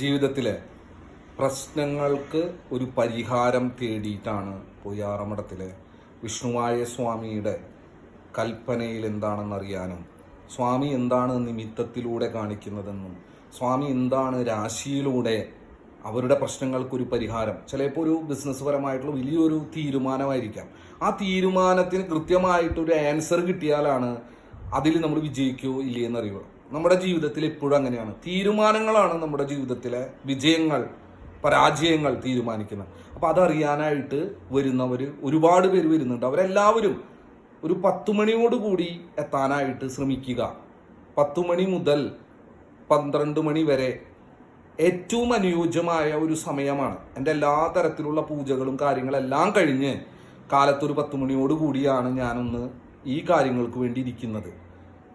ജീവിതത്തിലെ പ്രശ്നങ്ങൾക്ക് ഒരു പരിഹാരം തേടിയിട്ടാണ് പൊയ്യാറമഠത്തിലെ വിഷ്ണുവായ സ്വാമിയുടെ കൽപ്പനയിൽ എന്താണെന്നറിയാനും സ്വാമി എന്താണ് നിമിത്തത്തിലൂടെ കാണിക്കുന്നതെന്നും സ്വാമി എന്താണ് രാശിയിലൂടെ അവരുടെ പ്രശ്നങ്ങൾക്കൊരു പരിഹാരം. ചിലപ്പോൾ ഒരു ബിസിനസ് പരമായിട്ടുള്ള വലിയൊരു തീരുമാനമായിരിക്കാം. ആ തീരുമാനത്തിന് കൃത്യമായിട്ടൊരു ആൻസർ കിട്ടിയാലാണ് അതിൽ നമ്മൾ വിജയിക്കുകയോ ഇല്ലേ എന്നറിയുക. നമ്മുടെ ജീവിതത്തിൽ എപ്പോഴും അങ്ങനെയാണ്. തീരുമാനങ്ങളാണ് നമ്മുടെ ജീവിതത്തിലെ വിജയങ്ങൾ പരാജയങ്ങൾ തീരുമാനിക്കുന്നത്. അപ്പോൾ അതറിയാനായിട്ട് വരുന്നവർ ഒരുപാട് പേര് വരുന്നുണ്ട്. അവരെല്ലാവരും ഒരു പത്തു മണിയോട് കൂടി എത്താനായിട്ട് ശ്രമിക്കുക. പത്തു മണി മുതൽ പന്ത്രണ്ട് മണി വരെ ഏറ്റവും അനുയോജ്യമായ ഒരു സമയമാണ്. എന്റെ എല്ലാ തരത്തിലുള്ള പൂജകളും കാര്യങ്ങളെല്ലാം കഴിഞ്ഞ് കാലത്തൊരു പത്ത് മണിയോട് കൂടിയാണ് ഞാനൊന്ന് ഈ കാര്യങ്ങൾക്ക് വേണ്ടി ഇരിക്കുന്നത്.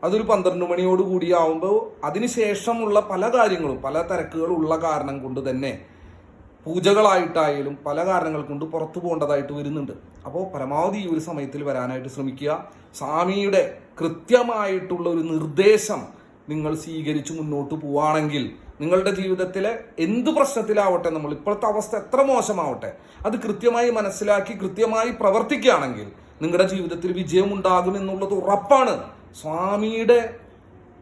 അതൊരു പന്ത്രണ്ട് മണിയോട് കൂടിയാവുമ്പോൾ അതിനുശേഷമുള്ള പല കാര്യങ്ങളും പല തിരക്കുകളും ഉള്ള കാരണം കൊണ്ട് തന്നെ പൂജകളായിട്ടായാലും പല കാരണങ്ങൾ കൊണ്ട് പുറത്തു പോകേണ്ടതായിട്ട് വരുന്നുണ്ട്. അപ്പോൾ പരമാവധി ഈ ഒരു സമയത്തിൽ വരാനായിട്ട് ശ്രമിക്കുക. സ്വാമിയുടെ കൃത്യമായിട്ടുള്ള ഒരു നിർദ്ദേശം നിങ്ങൾ സ്വീകരിച്ച് മുന്നോട്ട് പോവുകയാണെങ്കിൽ നിങ്ങളുടെ ജീവിതത്തിലെ എന്ത് പ്രശ്നത്തിലാവട്ടെ നമ്മൾ ഇപ്പോഴത്തെ അവസ്ഥ എത്ര മോശമാവട്ടെ അത് കൃത്യമായി മനസ്സിലാക്കി കൃത്യമായി പ്രവർത്തിക്കുകയാണെങ്കിൽ നിങ്ങളുടെ ജീവിതത്തിൽ വിജയം ഉണ്ടാകും എന്നുള്ളത് ഉറപ്പാണ്. സ്വാമിയുടെ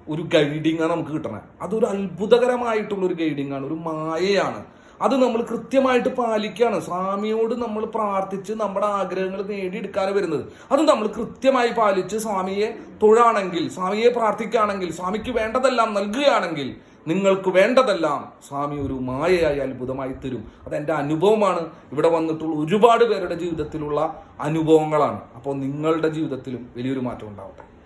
ഒരു ഗൈഡിങ് ആണ് നമുക്ക് കിട്ടണത് അതൊരു അത്ഭുതകരമായിട്ടുള്ള ഒരു ഗൈഡിങ് ആണ് ഒരു മായയാണ്. അത് നമ്മൾ കൃത്യമായിട്ട് പാലിക്കുകയാണ്. സ്വാമിയോട് നമ്മൾ പ്രാർത്ഥിച്ച് നമ്മുടെ ആഗ്രഹങ്ങൾ നേടിയെടുക്കാതെ വരുന്നത്. അത് നമ്മൾ കൃത്യമായി പാലിച്ച് സ്വാമിയെ തൊഴാണെങ്കിൽ സ്വാമിയെ പ്രാർത്ഥിക്കുകയാണെങ്കിൽ സ്വാമിക്ക് വേണ്ടതെല്ലാം നൽകുകയാണെങ്കിൽ നിങ്ങൾക്ക് വേണ്ടതെല്ലാം സ്വാമി ഒരു മായയായി അത്ഭുതമായി തരും. അതെന്റെ അനുഭവമാണ്. ഇവിടെ വന്നിട്ടുള്ള ഒരുപാട് പേരുടെ ജീവിതത്തിലുള്ള അനുഭവങ്ങളാണ്. അപ്പോൾ നിങ്ങളുടെ ജീവിതത്തിലും വലിയൊരു മാറ്റം ഉണ്ടാവട്ടെ.